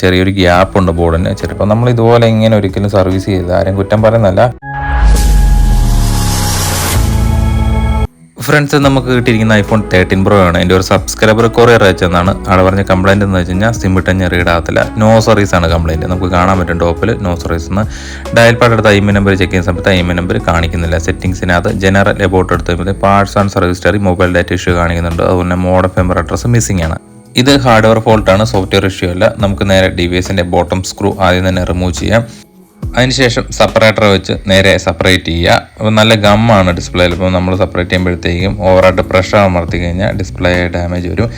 ചെറിയൊരു ഗ്യാപ്പ് ഉണ്ട് ബോർഡിന് ചിലപ്പോൾ നമ്മൾ ഇതുപോലെ ഇങ്ങനെ ഒരിക്കലും സർവീസ് ചെയ്ത് ആരും കുറ്റം പറയുന്നല്ല ഫ്രണ്ട്സ് നമുക്ക് കിട്ടിയിരിക്കുന്ന ഐഫോൺ തേർട്ടീൻ പ്രോ ആണ്. എന്റെ ഒരു സബ്സ്ക്രൈബർ കൊറിയർ അയച്ചെന്നാണ് അവിടെ പറഞ്ഞ കംപ്ലൈന്റ് എന്ന് വെച്ച് കഴിഞ്ഞാൽ സിം ഇട്ട് ഞാൻ റീഡാകത്തില്ല നോ സർവീസ് ആണ് കംപ്ലൈന്റ് നമുക്ക് കാണാൻ പറ്റും ടോപ്പിൽ നോ സർവീസ് എന്ന്. ഡയൽ പാഡ് എടുത്ത് ഐ നമ്പർ ചെക്ക് ചെയ്യുന്ന സമയത്ത് ഐ നമ്പർ കാണിക്കുന്നില്ല. സെറ്റിംഗ്സിനകത്ത് ജനറൽ എബോട്ട് എടുത്ത് parts and service history mobile data issue കാണിക്കുന്നുണ്ട്. അതുപോലെ മോഡ് ഫെമ്പർ അഡ്രസ്സ് മിസ്സിംഗ് ആണ്. ഇത് ഹാർഡ്വെയർ ഫോൾട്ടാണ് സോഫ്റ്റ്വെയർ ഇഷ്യൂ അല്ല. നമുക്ക് നേരെ ഡിവൈസിന്റെ ബോട്ടം സ്ക്രൂ ആദ്യം തന്നെ റിമൂവ് ചെയ്യാം. അതിനുശേഷം സെപ്പറേറ്റർ വെച്ച് നേരെ സെപ്പറേറ്റ് ചെയ്യുക. അപ്പോൾ നല്ല ഗമ്മാണ് ഡിസ്പ്ലേയിൽ ഇപ്പോൾ നമ്മൾ സെപ്പറേറ്റ് ചെയ്യുമ്പോഴത്തേക്കും ഓവറായിട്ട് പ്രഷർ അമർത്തി കഴിഞ്ഞാൽ ഡിസ്പ്ലേ ഡാമേജ് വരും.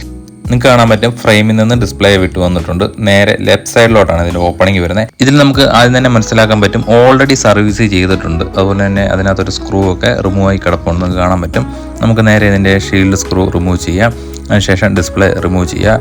നിങ്ങൾക്ക് കാണാൻ പറ്റും ഫ്രെയിമിൽ നിന്ന് ഡിസ്പ്ലേ വിട്ടു വന്നിട്ടുണ്ട്. നേരെ ലെഫ്റ്റ് സൈഡിലോട്ടാണ് ഇതിന്റെ ഓപ്പണിംഗ് വരുന്നത്. ഇതിൽ നമുക്ക് ആദ്യം തന്നെ മനസ്സിലാക്കാൻ പറ്റും ഓൾറെഡി സർവീസ് ചെയ്തിട്ടുണ്ട്. അതുപോലെ തന്നെ അതിനകത്തൊരു സ്ക്രൂ ഒക്കെ റിമൂവ് ആയി കിടപ്പുണ്ട്. നിങ്ങൾക്ക് കാണാൻ പറ്റും. നമുക്ക് നേരെ ഇതിന്റെ ഷീൽഡ് സ്ക്രൂ റിമൂവ് ചെയ്യാം. അതിനുശേഷം ഡിസ്പ്ലേ റിമൂവ് ചെയ്യുക.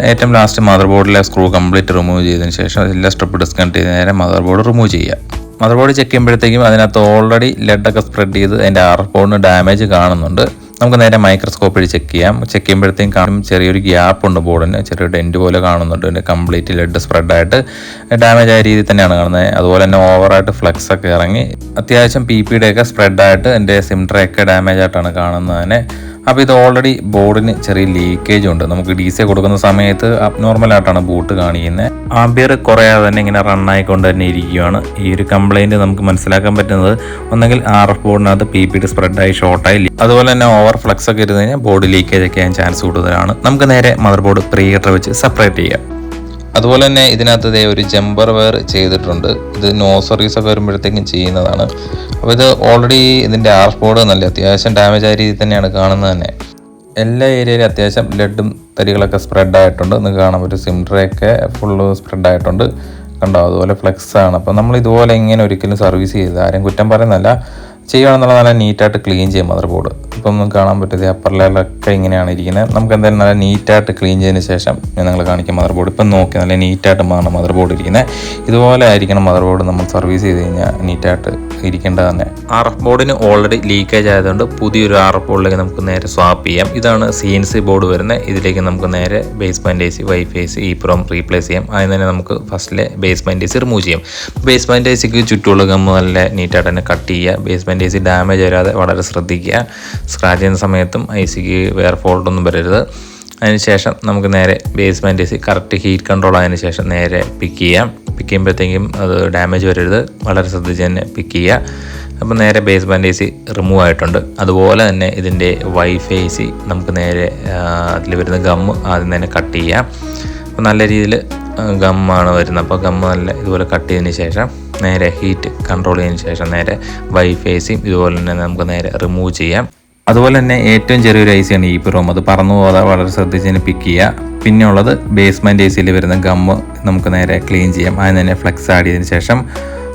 ഏറ്റവും ലാസ്റ്റ് മദർ ബോർഡിലെ സ്ക്രൂ കംപ്ലീറ്റ് റിമൂവ് ചെയ്തതിന് ശേഷം എല്ലാ സ്ട്രിപ്പ് ഡിസ്കണക്ട് ചെയ്ത് നേരെ മദർ ബോർഡ് റിമൂവ് ചെയ്യുക. മദർ ബോർഡ് ചെക്ക് ചെയ്യുമ്പോഴത്തേക്കും അതിനകത്ത് ഓൾറെഡി ലെഡൊക്കെ സ്പ്രെഡ് ചെയ്ത് അതിന്റെ ആർ ബോർഡിന് ഡാമേജ് കാണുന്നുണ്ട്. നമുക്ക് നേരെ മൈക്രോസ്കോപ്പ് വഴി ചെക്ക് ചെയ്യാം. ചെക്ക് ചെയ്യുമ്പോഴത്തേക്കും കാണും ചെറിയൊരു ഗ്യാപ്പ് ഉണ്ട് ബോർഡിന് ചെറിയൊരു ഡെന്റ് പോലെ കാണുന്നുണ്ട്. അതിന്റെ കംപ്ലീറ്റ് ലെഡ് സ്പ്രെഡായിട്ട് ഡാമേജ് ആയ രീതിയിൽ തന്നെയാണ് കാണുന്നത്. അതുപോലെ തന്നെ ഓവറായിട്ട് ഫ്ലെക്സ് ഒക്കെ ഇറങ്ങി. അത്യാവശ്യം പി പിയുടെയൊക്കെ സ്പ്രെഡായിട്ട് എന്റെ സിം ട്രേ ഒക്കെ ഡാമേജ് ആയിട്ടാണ് കാണുന്നത്. തന്നെ അപ്പോൾ ഇത് ഓൾറെഡി ബോർഡിന് ചെറിയ ലീക്കേജ് ഉണ്ട്. നമുക്ക് ഡി സി കൊടുക്കുന്ന സമയത്ത് അബ്നോർമൽ ആയിട്ടാണ് ബൂട്ട് കാണിക്കുന്നത് ആംബിയർ കുറയാതെ തന്നെ ഇങ്ങനെ റണ്ണായിക്കൊണ്ട് തന്നെ ഇരിക്കുകയാണ് ഈ ഒരു കംപ്ലൈന്റ് നമുക്ക് മനസ്സിലാക്കാൻ പറ്റുന്നത് ഒന്നെങ്കിൽ ആർ എഫ് ബോർഡിനകത്ത് പി പി ടി സ്പ്രെഡായി ഷോർട്ടായി അതുപോലെ തന്നെ ഓവർ ഫ്ലക്സ് ഒക്കെ ഇരുന്ന് കഴിഞ്ഞാൽ ബോർഡ് ലീക്കേജ് ഒക്കെ ചെയ്യാൻ ചാൻസ് കൂടുതലാണ്. നമുക്ക് നേരെ മദർ ബോർഡ് പ്രീ ഹീറ്റർ വെച്ച് സെപ്പറേറ്റ് ചെയ്യാം. അതുപോലെ തന്നെ ഇതിനകത്ത് ഒരു ജമ്പർ വെയർ ചെയ്തിട്ടുണ്ട്. ഇത് നോസറീസ് ഒക്കെ വരുമ്പോഴത്തേക്കും ചെയ്യുന്നതാണ്. അപ്പോൾ ഇത് ഓൾറെഡി ഇതിന്റെ ആർ ബോർഡ് നല്ല അത്യാവശ്യം ഡാമേജ് ആയ രീതിയിൽ തന്നെയാണ് കാണുന്നത് തന്നെ. എല്ലാ ഏരിയയിലും അത്യാവശ്യം ലെഡും തരികളൊക്കെ സ്പ്രെഡ് ആയിട്ടുണ്ട്. നിങ്ങൾക്ക് കാണാൻ പറ്റും സിംഡറൊക്കെ ഫുള്ള് സ്പ്രെഡ് ആയിട്ടുണ്ട്. കണ്ടോ? അതുപോലെ ഫ്ലെക്സ് ആണ്. അപ്പോൾ നമ്മൾ ഇതുപോലെ ഇങ്ങനെ ഒരിക്കലും സർവീസ് ചെയ്ത് ആരും കുറ്റം പറയുന്നല്ല ചെയ്യുകയാണെന്നുള്ള നല്ല നീറ്റായിട്ട് ക്ലീൻ ചെയ്യും മദർ ബോർഡ് ഇപ്പം കാണാൻ പറ്റുന്നത് അപ്പർ ലെയറിലൊക്കെ ഇങ്ങനെയാണ് ഇരിക്കുന്നത്. നമുക്ക് എന്തായാലും നല്ല നീറ്റായിട്ട് ക്ലീൻ ചെയ്തതിന് ശേഷം ഞാൻ നിങ്ങൾ കാണിക്കും മദർ ബോർഡ് ഇപ്പം നോക്കി നല്ല നീറ്റായിട്ട് ആണ് മദർ ബോർഡ് ഇരിക്കുന്നത്. ഇതുപോലെ ആയിരിക്കണം മദർ ബോർഡ് നമ്മൾ സർവീസ് ചെയ്ത് കഴിഞ്ഞാൽ നീറ്റായിട്ട് ഇരിക്കേണ്ടത് തന്നെ. ആർ എഫ് ബോർഡിന് ഓൾറെഡി ലീക്കേജ് ആയതുകൊണ്ട് പുതിയൊരു ആർ എഫ് ബോർഡിലേക്ക് നമുക്ക് നേരെ സ്വാപ്പ് ചെയ്യാം. ഇതാണ് സി എൻ സി ബോർഡ് വരുന്നത്. ഇതിലേക്ക് നമുക്ക് നേരെ basement A C WiFi C EPROM replace ചെയ്യാം. അതിന് തന്നെ നമുക്ക് ഫസ്റ്റിലെ ബേസ്മെന്റ് എ സി റിമൂവ് ചെയ്യാം. ബേസ്മെന്റ് എ സിക്ക് ചുറ്റുമുള്ള ഗമ്മ് നല്ല നീറ്റായിട്ട് തന്നെ കട്ട് ചെയ്യുക. ബേസ്മെന്റ് എ സി ഡാമേജ് വരാതെ വളരെ ശ്രദ്ധിക്കുക. സ്ക്രാച്ച് ചെയ്യുന്ന സമയത്തും ഐ സിക്ക് വേറെ ഫോൾട്ടൊന്നും വരരുത്. അതിനുശേഷം നമുക്ക് നേരെ basement A C correct heat control ആയതിനു ശേഷം നേരെ പിക്ക് ചെയ്യാം. പിക്ക് ചെയ്യുമ്പോഴത്തേക്കും അത് ഡാമേജ് വരരുത്. വളരെ ശ്രദ്ധിച്ച് തന്നെ പിക്ക് ചെയ്യുക. അപ്പോൾ നേരെ ബേസ്മെന്റ് എ സി റിമൂവ് ആയിട്ടുണ്ട്. അതുപോലെ തന്നെ ഇതിന്റെ വൈഫൈ എ സി നമുക്ക് നേരെ അതിൽ വരുന്ന ഗമ്മ് ആദ്യം തന്നെ കട്ട് ചെയ്യാം. അപ്പോൾ നല്ല രീതിയിൽ ഗമ്മാണ് വരുന്നത്. അപ്പോൾ ഗമ്മ് നല്ല ഇതുപോലെ കട്ട് ചെയ്തതിന് ശേഷം നേരെ ഹീറ്റ് കൺട്രോൾ ചെയ്തതിന് ശേഷം നേരെ വൈഫൈ സിയും ഇതുപോലെ തന്നെ നമുക്ക് നേരെ റിമൂവ് ചെയ്യാം. അതുപോലെ തന്നെ ഏറ്റവും ചെറിയൊരു ഐ സിയാണ് ഈ പ്രോം അത് പറന്നു പോകാതെ വളരെ ശ്രദ്ധിച്ച് തന്നെ പിക്ക് ചെയ്യുക. പിന്നെ ഉള്ളത് ബേസ്മെന്റ് ഏ സിയിൽ വരുന്ന ഗമ്മ് നമുക്ക് നേരെ ക്ലീൻ ചെയ്യാം. അതിന് തന്നെ ഫ്ലെക്സ് ആഡ് ചെയ്തതിന് ശേഷം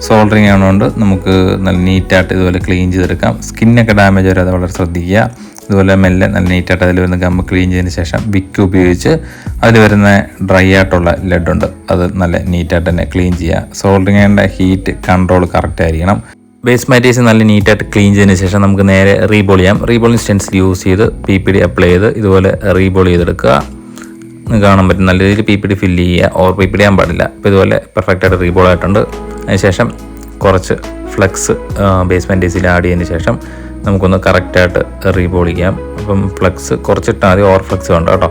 സോൾഡറിങ് ആണുകൊണ്ട് നമുക്ക് നല്ല നീറ്റായിട്ട് ഇതുപോലെ ക്ലീൻ ചെയ്തെടുക്കാം. സ്കിന്നൊക്കെ ഡാമേജ് വരാതെ വളരെ ശ്രദ്ധിക്കുക. ഇതുപോലെ മെല്ലെ നല്ല നീറ്റായിട്ട് അതിൽ വരുന്ന ഗമ്മ് ക്ലീൻ ചെയ്തതിന് ശേഷം വിക്ക് ഉപയോഗിച്ച് അതിൽ വരുന്ന ഡ്രൈ ആയിട്ടുള്ള ലെഡുണ്ട് അത് നല്ല നീറ്റായിട്ട് തന്നെ ക്ലീൻ ചെയ്യുക. സോൾഡറിങ്ങിന്റെ ഹീറ്റ് കൺട്രോൾ കറക്റ്റ് ആയിരിക്കണം. ബേസ് മാറ്റീസ് നല്ല നീറ്റായിട്ട് ക്ലീൻ ചെയ്തതിന് ശേഷം നമുക്ക് നേരെ റീബോൾ ചെയ്യാം. റീബോളിംഗ് സ്റ്റെൻസിൽ യൂസ് ചെയ്ത് പി പി ഡി അപ്ലൈ ചെയ്ത് ഇതുപോലെ റീബോൾ ചെയ്തെടുക്കുക. കാണാൻ പറ്റും നല്ല രീതിയിൽ പി പി ഡി ഫില്ല് ചെയ്യുക. ഓർ പി പി ഡി ചെയ്യാൻ പാടില്ല. അപ്പോൾ ഇതുപോലെ പെർഫെക്റ്റായിട്ട് റീബോൾ ആയിട്ടുണ്ട്. അതിനുശേഷം കുറച്ച് ഫ്ലക്സ് ബേസ്മെന്റ് ഡീസിൽ ആഡ് ചെയ്തതിന് ശേഷം നമുക്കൊന്ന് കറക്റ്റായിട്ട് റീബോൾ ചെയ്യാം. അപ്പം ഫ്ലക്സ് കുറച്ചിട്ടാൽ മതി. ഓവർ ഫ്ലക്സ് വേണ്ട കേട്ടോ.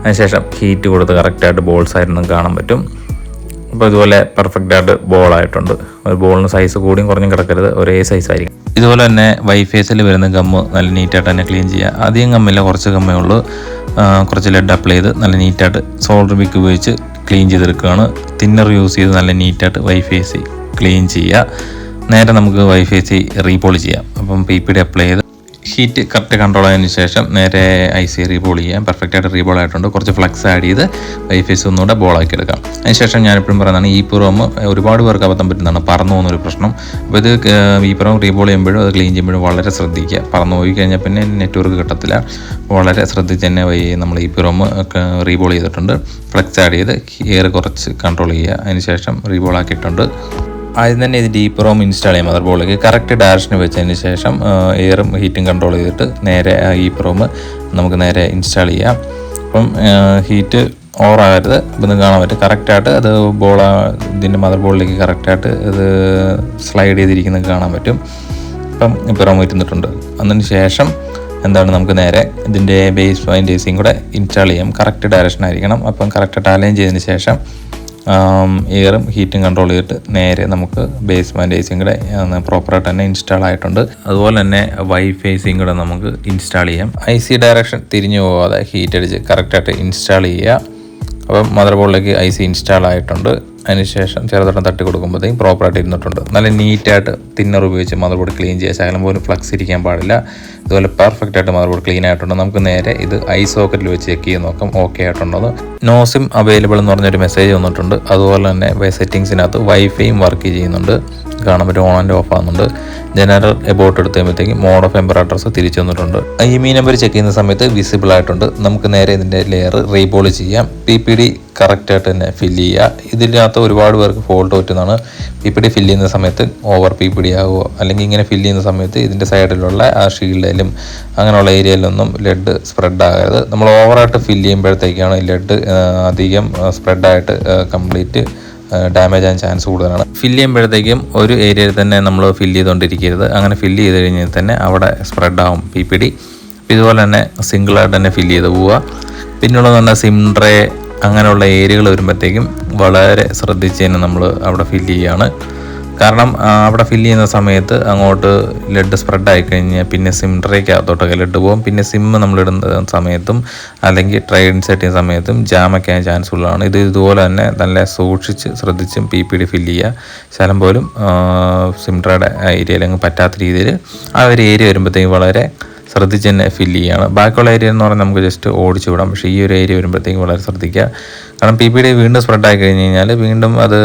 അതിനുശേഷം ഹീറ്റ് കൊടുത്ത് കറക്റ്റായിട്ട് ബോൾസ് ആയിരുന്നു കാണാൻ പറ്റും. അപ്പോൾ ഇതുപോലെ പെർഫെക്റ്റ് ആയിട്ട് ബോൾ ആയിട്ടുണ്ട്. ഒരു ബോളിന് സൈസ് കൂടിയും കുറഞ്ഞും കിടക്കരുത്. ഒരേ സൈസ് ആയിരിക്കും ഇതുപോലെ തന്നെ വൈഫേസിൽ വരുന്ന ഗമ്മ് നല്ല നീറ്റായിട്ട് തന്നെ ക്ലീൻ ചെയ്യുക. അധികം ഗമ്മില്ല കുറച്ച് ഗമ്മേ ഉള്ളൂ. കുറച്ച് ലെഡ് അപ്ലൈ ചെയ്ത് നല്ല നീറ്റായിട്ട് സോൾഡർ ബിക്ക് ഉപയോഗിച്ച് ക്ലീൻ ചെയ്തെടുക്കുകയാണ്. തിന്നർ യൂസ് ചെയ്ത് നല്ല നീറ്റായിട്ട് വൈഫേസി ക്ലീൻ ചെയ്യുക. നേരെ നമുക്ക് വൈഫേസി റീപോൾ ചെയ്യാം. അപ്പം പി പി ഡി അപ്ലൈ ചെയ്ത് ഹീറ്റ് കറക്റ്റ് കൺട്രോൾ ആയതിനു ശേഷം നേരെ ഐ സി റീബോൾ ചെയ്യാം. പെർഫെക്റ്റ് ആയിട്ട് റീബോൾ ആയിട്ടുണ്ട്. കുറച്ച് ഫ്ലക്സ് ആഡ് ചെയ്ത് വൈഫൈസ് ഒന്നുകൂടെ ബോളാക്കി എടുക്കാം. അതിനുശേഷം ഞാൻ എപ്പോഴും പറയുന്നതാണ് ഈ പുറം ഒരുപാട് പേർക്ക് അബദ്ധം പറ്റുന്നതാണ് പറന്നു പോകുന്നൊരു പ്രശ്നം. അപ്പോൾ ഇത് ഈ പുറം റീബോൾ ചെയ്യുമ്പോഴും അത് ക്ലീൻ ചെയ്യുമ്പോഴും വളരെ ശ്രദ്ധിക്കുക. പറന്നു പോയി കഴിഞ്ഞാൽ പിന്നെ നെറ്റ്വർക്ക് കിട്ടത്തില്ല. വളരെ ശ്രദ്ധിച്ച് തന്നെ വൈ നമ്മൾ ഈ പുറം റീബോൾ ചെയ്തിട്ടുണ്ട്. ഫ്ലക്സ് ആഡ് ചെയ്ത് എയർ കുറച്ച് കൺട്രോൾ ചെയ്യുക. അതിനുശേഷം റീബോൾ ആക്കിയിട്ടുണ്ട്. ആദ്യം തന്നെ ഇത് ഡീപ്പ് റോം ഇൻസ്റ്റാൾ ചെയ്യാം മദർ ബോർഡിലേക്ക് കറക്റ്റ് ഡയറക്ഷന് വെച്ചതിന് ശേഷം എയറും ഹീറ്റും കൺട്രോൾ ചെയ്തിട്ട് നേരെ ഡീപ്പ് റോം നമുക്ക് നേരെ ഇൻസ്റ്റാൾ ചെയ്യാം. അപ്പം ഹീറ്റ് ഓവറാകരുത് ഇപ്പം നിങ്ങൾക്ക് കാണാൻ പറ്റും. കറക്റ്റായിട്ട് അത് ബോൾ ഇതിന്റെ മദർ ബോർഡിലേക്ക് കറക്റ്റായിട്ട് ഇത് സ്ലൈഡ് ചെയ്തിരിക്കുന്നത് കാണാൻ പറ്റും. ഇപ്പം റോം ഇരുന്നിട്ടുണ്ട് അതിന് ശേഷം എന്താണ് നമുക്ക് നേരെ ഇതിന്റെ ബേസ് അതിന്റെ എസിയും കൂടെ ഇൻസ്റ്റാൾ ചെയ്യാം. കറക്റ്റ് ഡയറക്ഷൻ ആയിരിക്കണം. അപ്പം കറക്റ്റായിട്ട് അലൈൻ ചെയ്തതിന് ശേഷം എയറും ഹീറ്റും കൺട്രോൾ ചെയ്തിട്ട് നേരെ നമുക്ക് ബേസ്മെന്റ് ബാൻഡ് സിയും കൂടെ പ്രോപ്പറായിട്ട് തന്നെ ഇൻസ്റ്റാൾ ആയിട്ടുണ്ട്. അതുപോലെ തന്നെ വൈഫൈസിയും കൂടെ നമുക്ക് ഇൻസ്റ്റാൾ ചെയ്യാം. ഐ സി ഡയറക്ഷൻ തിരിഞ്ഞു പോകാതെ ഹീറ്റ് അടിച്ച് കറക്റ്റായിട്ട് ഇൻസ്റ്റാൾ ചെയ്യുക. അപ്പം മദർ ബോർഡിലേക്ക് ഐ സി ഇൻസ്റ്റാൾ ആയിട്ടുണ്ട്. അതിനുശേഷം ചെറുതട്ടം തട്ടി കൊടുക്കുമ്പോഴത്തേക്കും പ്രോപ്പറായിട്ട് ഇരുന്നിട്ടുണ്ട്. നല്ല നീറ്റായിട്ട് തിന്നർ ഉപയോഗിച്ച് മദർ ബോർഡ് ക്ലീൻ ചെയ്യുക ശകലം പോലും ഫ്ലക്സ് ഇരിക്കാൻ പാടില്ല. ഇതുപോലെ പെർഫെക്റ്റ് ആയിട്ട് മദർ ബോർഡ് ക്ലീൻ ആയിട്ടുണ്ട്. നമുക്ക് നേരെ ഇത് ഐ സോക്കറ്റിൽ വെച്ച് ചെക്ക് ചെയ്ത് നോക്കാം. ഓക്കെ ആയിട്ടുണ്ടത് നോ സിം അവൈലബിൾ എന്ന് പറഞ്ഞൊരു മെസ്സേജ് വന്നിട്ടുണ്ട്. അതുപോലെ തന്നെ സെറ്റിങ്സിനകത്ത് വൈഫൈയും വർക്ക് ചെയ്യുന്നുണ്ട്. കാണാൻ പറ്റും ഓൺ ആൻഡ് ഓഫ് ആകുന്നുണ്ട് ജനറൽ എബോട്ട് എടുത്ത് കഴിയുമ്പോഴത്തേക്കും മോഡ് ഓഫ് എംബർ അഡ്രസ്സ് തിരിച്ചു വന്നിട്ടുണ്ട്. ഈ മീ നമ്പർ ചെക്ക് ചെയ്യുന്ന സമയത്ത് വിസിബിൾ ആയിട്ടുണ്ട്. നമുക്ക് നേരെ ഇതിന്റെ ലെയർ റീബോൾ ചെയ്യാം. പി പി ഡി കറക്റ്റായിട്ട് തന്നെ ഫില്ല് ചെയ്യുക. ഇതിനകത്ത് ഒരുപാട് പേർക്ക് ഫോൾട്ട് പറ്റുന്നതാണ്. പി പി ഡി ഫില്ല് ചെയ്യുന്ന സമയത്ത് ഓവർ പി പി ഡി ആകുമോ അല്ലെങ്കിൽ ഇങ്ങനെ ഫില്ല് ചെയ്യുന്ന സമയത്ത് ഇതിന്റെ സൈഡിലുള്ള ആ ഷീൽഡിലും അങ്ങനെയുള്ള ഏരിയയിലൊന്നും ലെഡ് സ്പ്രെഡ് ആകരുത്. നമ്മൾ ഓവറായിട്ട് ഫില്ല് ചെയ്യുമ്പോഴത്തേക്കാണ് ലെഡ് അധികം സ്പ്രെഡായിട്ട് കംപ്ലീറ്റ് ഡാമേജ് ആകാൻ ചാൻസ് കൂടുതലാണ്. ഫില്ല് ചെയ്യുമ്പോഴത്തേക്കും ഒരു ഏരിയയിൽ തന്നെ നമ്മൾ ഫില്ല് ചെയ്തുകൊണ്ടിരിക്കരുത്. അങ്ങനെ ഫില്ല് ചെയ്ത് കഴിഞ്ഞാൽ തന്നെ അവിടെ സ്പ്രെഡ് ആവും പി പി ഡി ഇതുപോലെ തന്നെ സിംഗിളായിട്ട് തന്നെ ഫില്ല് ചെയ്ത് പോവുക. പിന്നുള്ളത് പറഞ്ഞാൽ സിം ട്രേ അങ്ങനെയുള്ള ഏരിയകൾ വരുമ്പോഴത്തേക്കും വളരെ ശ്രദ്ധിച്ച് തന്നെ നമ്മൾ അവിടെ ഫില്ല് ചെയ്യുകയാണ്. കാരണം അവിടെ ഫില്ല് ചെയ്യുന്ന സമയത്ത് അങ്ങോട്ട് ലെഡ് സ്പ്രെഡ് ആയി കഴിഞ്ഞാൽ പിന്നെ സിം ട്രേക്ക് അകത്തോട്ടൊക്കെ ലെഡ് പോകും. പിന്നെ സിം നമ്മളിടുന്ന സമയത്തും അല്ലെങ്കിൽ ട്രേ സെറ്റ് ചെയ്യുന്ന സമയത്തും ജാം ആകാൻ ചാൻസ് ഉള്ളതാണ്. ഇത് ഇതുപോലെ തന്നെ നല്ല സൂക്ഷിച്ച് ശ്രദ്ധിച്ചും പി പി ഡി ഫില്ല് ചെയ്യുക. ശലം പോലും സിം ട്രേയുടെ ഏരിയയിലങ്ങ് പറ്റാത്ത രീതിയിൽ ആ ഒരു ഏരിയ വരുമ്പോഴത്തേക്കും വളരെ ശ്രദ്ധിച്ച് തന്നെ ഫില്ല് ചെയ്യുകയാണ് ബാക്കിയുള്ള ഏരിയ എന്ന് പറഞ്ഞാൽ നമുക്ക് ജസ്റ്റ് ഓടിച്ചു വിടാം. പക്ഷേ ഈ ഒരു ഏരിയ വരുമ്പോഴത്തേക്കും വളരെ ശ്രദ്ധിക്കുക. കാരണം പി പി ഡി വീണ്ടും സ്പ്രെഡ് ആയി കഴിഞ്ഞ് കഴിഞ്ഞാൽ വീണ്ടും അത്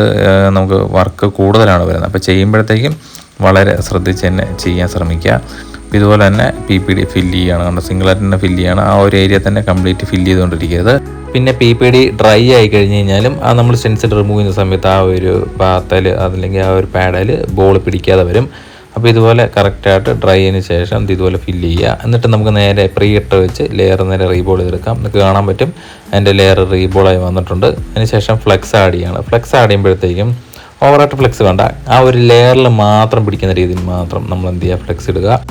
നമുക്ക് വർക്ക് കൂടുതലാണ് വരുന്നത്. അപ്പോൾ ചെയ്യുമ്പോഴത്തേക്കും വളരെ ശ്രദ്ധിച്ച് തന്നെ ചെയ്യാൻ ശ്രമിക്കുക. ഇതുപോലെ തന്നെ പി പി ഡി ഫില്ല് ചെയ്യുകയാണ് കാരണം സിംഗിളായിട്ട് തന്നെ ഫില്ല് ചെയ്യണം. ആ ഒരു ഏരിയ തന്നെ കംപ്ലീറ്റ് ഫില്ല് ചെയ്തുകൊണ്ടിരിക്കരുത്. പിന്നെ പി പി ഡി ഡ്രൈ ആയി കഴിഞ്ഞ് കഴിഞ്ഞാലും ആ നമ്മൾ സ്റ്റെൻസിൽ റിമൂവ് ചെയ്യുന്ന സമയത്ത് ആ ഒരു ബാത്തൽ അതല്ലെങ്കിൽ ആ ഒരു പാഡൽ ബോൾ പിടിക്കാതെ വരും. അപ്പോൾ ഇതുപോലെ കറക്റ്റായിട്ട് ഡ്രൈ ചെയ്തതിന് ശേഷം ഇത് ഇതുപോലെ ഫില്ല് ചെയ്യുക. എന്നിട്ട് നമുക്ക് നേരെ പ്രീ ഇട്ട് വെച്ച് ലെയർ നേരെ റീബോൾ ചെയ്തെടുക്കാം. നമുക്ക് കാണാൻ പറ്റും. അതിന്റെ ലെയർ റീബോളായി വന്നിട്ടുണ്ട്. അതിന് ശേഷം ഫ്ലെക്സ് ആഡ് ചെയ്യാണ്. ഫ്ലെക്സ് ആഡ് ചെയ്യുമ്പോഴത്തേക്കും ഓവറായിട്ട് ഫ്ലെക്സ് വേണ്ട ആ ഒരു ലെയറിൽ മാത്രം പിടിക്കുന്ന രീതിയിൽ മാത്രം നമ്മൾ എന്ത് ചെയ്യുക? ഫ്ലെക്സ് ഇടുക.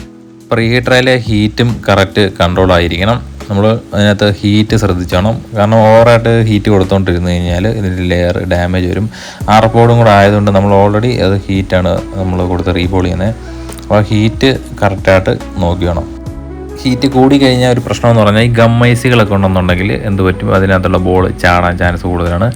പ്രീ ഹീറ്ററിലെ ഹീറ്റും കറക്റ്റ് കൺട്രോൾ ആയിരിക്കണം. നമ്മൾ അതിനകത്ത് ഹീറ്റ് ശ്രദ്ധിച്ചണം കാരണം ഓവറായിട്ട് ഹീറ്റ് കൊടുത്തുകൊണ്ടിരുന്നു കഴിഞ്ഞാൽ ഇതിന്റെ ലെയർ ഡാമേജ് വരും. ആർപ്പോടും കൂടെ ആയതുകൊണ്ട് നമ്മൾ ഓൾറെഡി അത് ഹീറ്റാണ് നമ്മൾ കൊടുത്ത് റീബോൾ ചെയ്യുന്നത് അപ്പോൾ ഹീറ്റ് കറക്റ്റായിട്ട് നോക്കി വേണം. ഹീറ്റ് കൂടി കഴിഞ്ഞാൽ ഒരു പ്രശ്നം എന്ന് പറഞ്ഞാൽ ഈ ഗമ്മൈസികളൊക്കെ ഉണ്ടെന്നുണ്ടെങ്കിൽ എന്ത് പറ്റും? അതിനകത്തുള്ള ബോൾ ചാടാൻ ചാൻസ് കൂടുതലാണ്.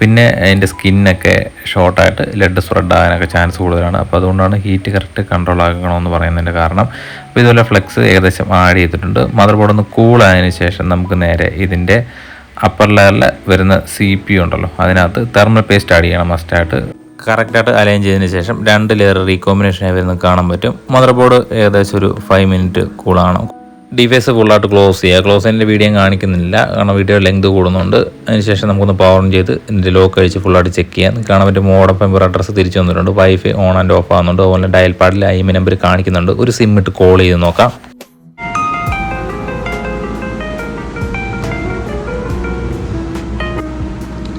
പിന്നെ അതിന്റെ സ്കിന്നൊക്കെ ഷോർട്ടായിട്ട് ലെഡ് സ്പ്രെഡ് ആകാനൊക്കെ ചാൻസ് കൂടുതലാണ്. അപ്പോൾ അതുകൊണ്ടാണ് ഹീറ്റ് കറക്റ്റ് കൺട്രോൾ ആക്കണമെന്ന് പറയുന്നതിന്റെ കാരണം. അപ്പോൾ ഇതുപോലെ ഫ്ലെക്സ് ഏകദേശം ആഡ് ചെയ്തിട്ടുണ്ട്. മദർ ബോർഡ് ഒന്ന് കൂൾ ആയതിനു ശേഷം നമുക്ക് നേരെ ഇതിന്റെ അപ്പർ ലെയറിൽ വരുന്ന സി പി ഉണ്ടല്ലോ അതിനകത്ത് തെർമൽ പേസ്റ്റ് ആഡ് ചെയ്യണം മസ്റ്റായിട്ട് കറക്റ്റായിട്ട് അലൈൻ ചെയ്തതിന് ശേഷം രണ്ട് ലെയർ റീകോമ്പിനേഷനായി വരുന്നത് കാണാൻ പറ്റും. മദർ ബോർഡ് ഏകദേശം ഒരു ഫൈവ് മിനിറ്റ് കൂളാണ് ഡിവൈസ് ഫുള്ളായിട്ട് ക്ലോസ് ചെയ്യുക ക്ലോസ് ചെയ്യുന്നതിന്റെ വീഡിയോ കാണിക്കുന്നില്ല. കാരണം വീഡിയോ ലെങ്ത് കൂടുന്നുണ്ട്. അതിനുശേഷം നമുക്കൊന്ന് പവർ ഓൺ ചെയ്ത് ഇതിന്റെ ലോക്ക് അഴിച്ച് ഫുള്ളായിട്ട് ചെക്ക് ചെയ്യാം. കാണാൻ പറ്റും മോഡം പെമ്പർ അഡ്രസ്സ് തിരിച്ചു വന്നിട്ടുണ്ട് വൈഫൈ ഓൺ ആൻഡ് ഓഫ് ആകുന്നുണ്ട് അതുപോലെ ഡയൽ പാഡിൽ ഐ എം നമ്പർ കാണിക്കുന്നുണ്ട്. ഒരു സിം ഇട്ട് കോൾ ചെയ്ത് നോക്കാം.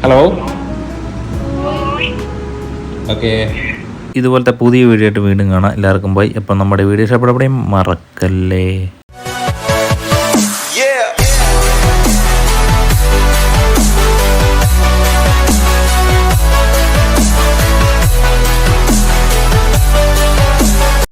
ഹലോ ഓക്കെ ഇതുപോലത്തെ പുതിയ വീഡിയോ ആയിട്ട് വീണ്ടും കാണാം. എല്ലാവർക്കും ബൈ അപ്പം നമ്മുടെ വീഡിയോ ഇഷ്ടപ്പെടുമ്പോഴേ മറക്കല്ലേ?